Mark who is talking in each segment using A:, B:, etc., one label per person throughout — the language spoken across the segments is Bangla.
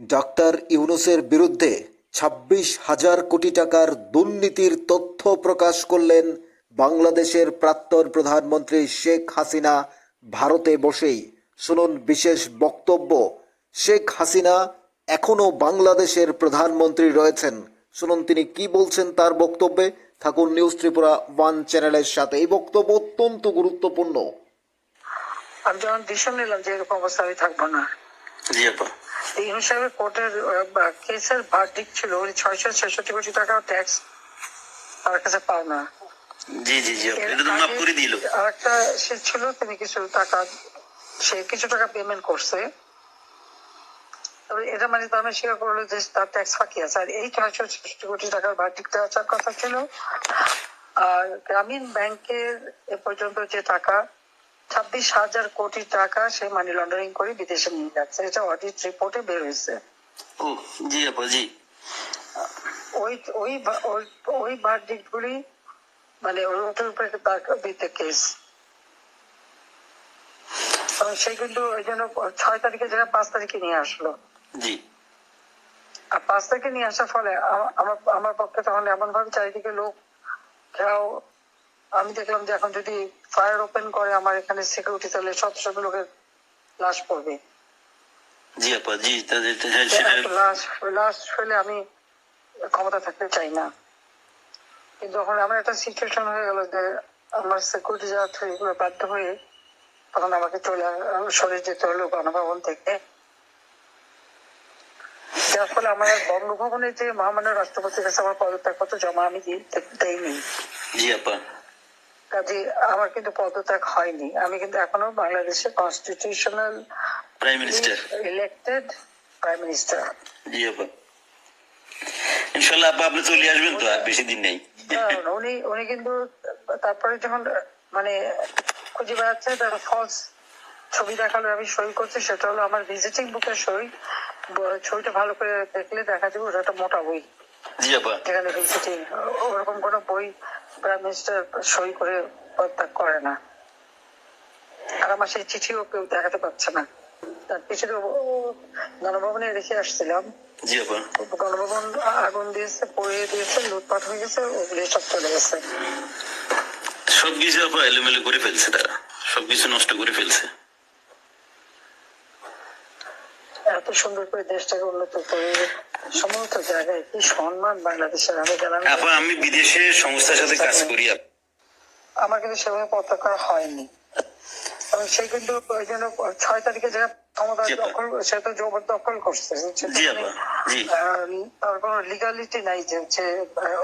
A: ডাক্তার ইউনুসের বিরুদ্ধে ছাব্বিশ হাজার কোটি টাকার দুর্নীতির তথ্য প্রকাশ করলেন বাংলাদেশের প্রাক্তন প্রধানমন্ত্রী শেখ হাসিনা ভারতে বসেই। শুনুন বিশেষ বক্তব্য। শেখ হাসিনা এখনও বাংলাদেশের প্রধানমন্ত্রী রয়েছেন। শুনুন তিনি কি বলছেন তার বক্তব্যে। থাকুন নিউজ ত্রিপুরা ওয়ান চ্যানেলের সাথে। এই বক্তব্য অত্যন্ত গুরুত্বপূর্ণ।
B: আমি যখন ডিসিশন নিলাম যে এরকম অবস্থা আমি থাকব না।
C: জি আপা।
B: এই হিসাবে কোর্টের কেসের ভার্ডিক ছিল ওই ছয়শো ছেষট্টি কোটি টাকা ট্যাক্স তার কাছে পাও না।
C: জি জি জি এটা মাফ করে দিল।
B: আর একটা সে ছিল তিনি কিছু টাকা সে কিছু টাকা পেমেন্ট করছে। এটা মানে মানে স্বীকার করল যে তার ট্যাক্স ফাঁকি আছে। আর এই ছয়শো ছেষট্টি কোটি টাকার ভার্ডিক দেওয়ার কথা ছিল। আর গ্রামীণ ব্যাংকের এ পর্যন্ত যে টাকা ছাব্বিশ হাজার কোটি টাকা সে মানি লন্ডারিং করে বিদেশে নিয়ে যাচ্ছে। এটা অডিট রিপোর্টে বের হয়েছে।
C: ও জি আপা জি।
B: ওই ওই ওই- ভার্ডিক্ট গুলি মানে ওটার উপরে কেস সে কিন্তু ওই জন্য ছয় তারিখে জায়গায় পাঁচ তারিখে নিয়ে আসলো।
C: জি।
B: আর পাঁচ তারিখে নিয়ে আসার ফলে আমার আমার পক্ষে তখন এমন ভাবে চারিদিকে লোক ঘেরাও আমি দেখলাম যে এখন যদি ফায়ার ওপেন করে আমার এখানে সিকিউরিটি তাহলে শত শত লোকের লাশ পড়বে।
C: জি আপা জি তাদের হ্যাঁ
B: লাশ লাশ ফেলে আমি ক্ষমতা থাকতে চাই না। কিন্তু যখন আমার একটা সিচুয়েশন হয়ে গেল যে আমার সিকিউরিটি যারা এগুলো বাধ্য হয়ে তখন আমাকে চলে সরে যেতে হলো গণভবন থেকে। যার ফলে আমার বঙ্গভবনে যে মহামান্য রাষ্ট্রপতির কাছে আমার পদত্যাগপত্র জমা আমি দি- দেইনি।
C: জি আপা।
B: কাজে আমার কিন্তু পদত্যাগ হয়নি। আমি কিন্তু এখনও বাংলাদেশের constitutional
C: prime minister
B: elected prime minister
C: জি আপা। ইনশাল্লাহ আপা আপনি চলে আসবেন তো আর বেশি দিন নেই।
B: না, উনি উনি কিন্তু তারপরে যখন মানে খুঁজে বেড়াচ্ছে তার ফলস ছবি দেখাল আমি সই করছি সেটা হলো আমার ভিজিটিং বুকের সই। ছবিটা ভালো করে দেখলে দেখা যাবে ওটা একটা মোটা বই।
C: জি আপা।
B: যেখানে ভিজিটিং ওরকম কোনো বই প্রাইম মিনিস্টার সই করে পদত্যাগ করে না। আর আমার সেই চিঠিও কেউ দেখাতে পারছে না। তার পিছনে গণভবনে রেখে আসছিলাম। গণভবন আগুন দিয়েছে পড়িয়ে দিয়েছে লুটপাট হয়ে গেছে ওগুলি সব চলে গেছে।
C: সবকিছু এলোমেলো করে ফেলছে তারা। সবকিছু নষ্ট করে ফেলছে।
B: সুন্দর করে দেশটাকে উন্নত করে সমস্ত জায়গায় কি সম্মান বাংলাদেশের? আমি জানান
C: আমি বিদেশে সংস্থার সাথে কাজ করি
B: আমার কিন্তু সেভাবে পতাকা হয়নি। এবং সে কিন্তু ওই জন্য ছয় তারিখে যে ক্ষমতা দখল সে তো জবরদখল করছে। সে তো
C: জি
B: মানে,
C: আপা। জি।
B: আহ, তার কোনো লিগালিটি নাই যে হচ্ছে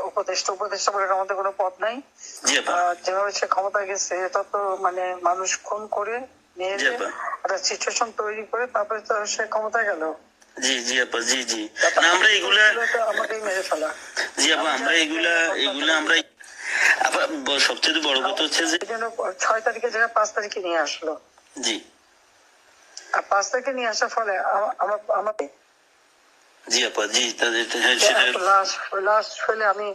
B: উপদেষ্টা উপদেষ্টা বলে আমাদের কোনো পথ নাই। যেভাবে সে ক্ষমতা গেছে এটা তো মানে মানুষ খুন করে নিয়ে। একটা সিচুয়েশন তৈরি করে তারপরে তো সে ক্ষমতা গেল।
C: জি জি আপা জি জি। না আমরা এগুলা
B: আমাকেই মেরে ফেলা।
C: জি আপা আমরা এগুলা এগুলা আমরা আপা সবচেয়ে বড় কথা হচ্ছে যে
B: ছয় তারিখে জায়গায় পাঁচ তারিখে নিয়ে আসলো।
C: জি।
B: আর পাঁচ তারিখে নিয়ে আসার ফলে আমার আমাকে
C: জি আপা জি তাদের হ্যাঁ সেটা
B: লাশ লাশ ফেলে আমি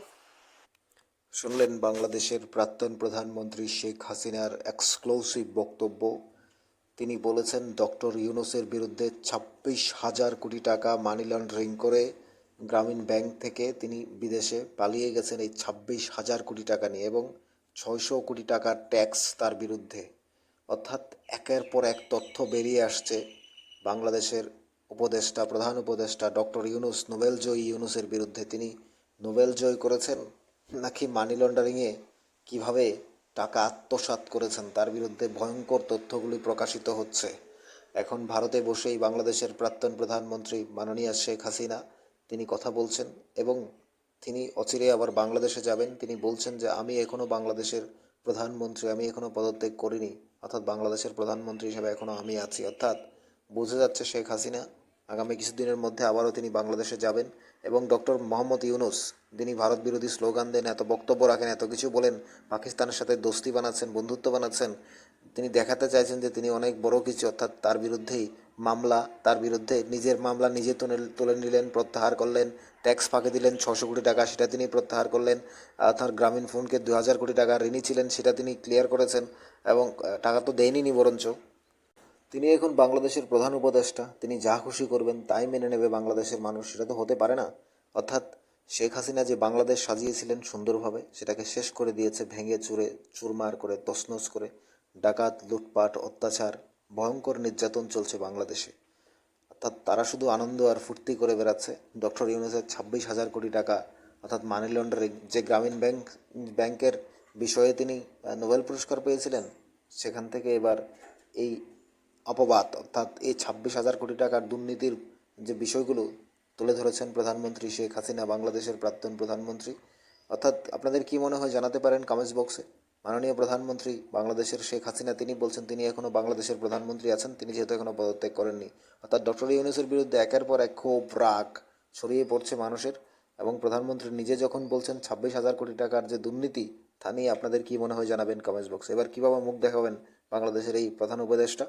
A: শুনলেন বাংলাদেশের প্রাক্তন প্রধানমন্ত্রী শেখ হাসিনার এক্সক্লুসিভ বক্তব্য। তিনি বলেছেন, ডক্টর ইউনুসের বিরুদ্ধে ছাব্বিশ হাজার কোটি টাকা মানি লন্ডারিং করে গ্রামীণ ব্যাংক থেকে তিনি বিদেশে পালিয়ে গেছেন এই ছাব্বিশ হাজার কোটি টাকা নিয়ে এবং ছয়শো কোটি টাকার ট্যাক্স তার বিরুদ্ধে। অর্থাৎ একের পর এক তথ্য বেরিয়ে আসছে বাংলাদেশের উপদেষ্টা, প্রধান উপদেষ্টা ডক্টর ইউনুস নোবেল জয়ী ইউনুসের বিরুদ্ধে। তিনি নোবেল জয় করেছেন নাকি মানি লন্ডারিংয়ে কীভাবে টাকা আত্মসাৎ করেছেন। তার বিরুদ্ধে ভয়ঙ্কর তথ্যগুলি প্রকাশিত হচ্ছে। এখন ভারতে বসেই বাংলাদেশের প্রাক্তন প্রধানমন্ত্রী মাননীয়া শেখ হাসিনা তিনি কথা বলছেন এবং তিনি অচিরে আবার বাংলাদেশে যাবেন। তিনি বলছেন যে, আমি এখনও বাংলাদেশের প্রধানমন্ত্রী, আমি এখনও পদত্যাগ করিনি। অর্থাৎ বাংলাদেশের প্রধানমন্ত্রী হিসেবে এখনও আমি আছি। অর্থাৎ বোঝা যাচ্ছে শেখ হাসিনা আগামী কিছুদিনের মধ্যে আবারও তিনি বাংলাদেশে যাবেন এবং ডক্টর মোহাম্মদ ইউনুস তিনি ভারত বিরোধী স্লোগান দেন, এত বক্তব্য রাখেন, এত কিছু বলেন, পাকিস্তানের সাথে দোস্তি বানাচ্ছেন, বন্ধুত্ব বানাচ্ছেন, তিনি দেখাতে চাইছেন যে তিনি অনেক বড় কিছু, অর্থাৎ তার বিরুদ্ধেই মামলা, তার বিরুদ্ধে নিজের মামলা নিজে তুলে তুলে নিলেন, প্রত্যাহার করলেন, ট্যাক্স ফাঁকে দিলেন ছশো কোটি টাকা, সেটা তিনি প্রত্যাহার করলেন তার গ্রামীণ ফোনকে দু হাজার কোটি টাকা ঋণী ছিলেন, সেটা তিনি ক্লিয়ার করেছেন, এবং টাকা তো দেয়নি বরঞ্চ তিনি এখন বাংলাদেশের প্রধান উপদেষ্টা। তিনি যা খুশি করবেন তাই মেনে নেবে বাংলাদেশের মানুষ, সেটা তো হতে পারে না। অর্থাৎ শেখ হাসিনা যে বাংলাদেশ সাজিয়েছিলেন সুন্দরভাবে, সেটাকে শেষ করে দিয়েছে ভেঙে চুরে, চুরমার করে, তছনছ করে। ডাকাত, লুটপাট, অত্যাচার, ভয়ঙ্কর নির্যাতন চলছে বাংলাদেশে। অর্থাৎ তারা শুধু আনন্দ আর ফুর্তি করে বেড়াচ্ছে। ডক্টর ইউনুসের ছাব্বিশ হাজার কোটি টাকা, অর্থাৎ মানি লন্ডারিং যে গ্রামীণ ব্যাংক, ব্যাংকের বিষয়ে তিনি নোবেল পুরস্কার পেয়েছিলেন, সেখান থেকে এবার এই অপবাদ, অর্থাৎ এই ছাব্বিশ হাজার কোটি টাকার দুর্নীতির যে বিষয়গুলো তুলে ধরেছেন প্রধানমন্ত্রী শেখ হাসিনা, বাংলাদেশের প্রাক্তন প্রধানমন্ত্রী, অর্থাৎ আপনাদের কি মনে হয় জানাতে পারেন কমেন্টস বক্সে মাননীয় প্রধানমন্ত্রী, বাংলাদেশের শেখ হাসিনা, তিনি বলছেন তিনি এখনও বাংলাদেশের প্রধানমন্ত্রী আছেন, তিনি যেহেতু এখনও পদত্যাগ করেননি। অর্থাৎ ডক্টর ইউনুসের বিরুদ্ধে একের পর এক ক্ষোভ, রাগ ছড়িয়ে পড়ছে মানুষের এবং প্রধানমন্ত্রী নিজে যখন বলছেন ছাব্বিশ হাজার কোটি টাকার যে দুর্নীতি, তা নিয়ে আপনাদের কি মনে হয় জানাবেন কমেন্টস বক্সে এবার কীভাবে মুখ দেখাবেন বাংলাদেশের এই প্রধান উপদেষ্টা?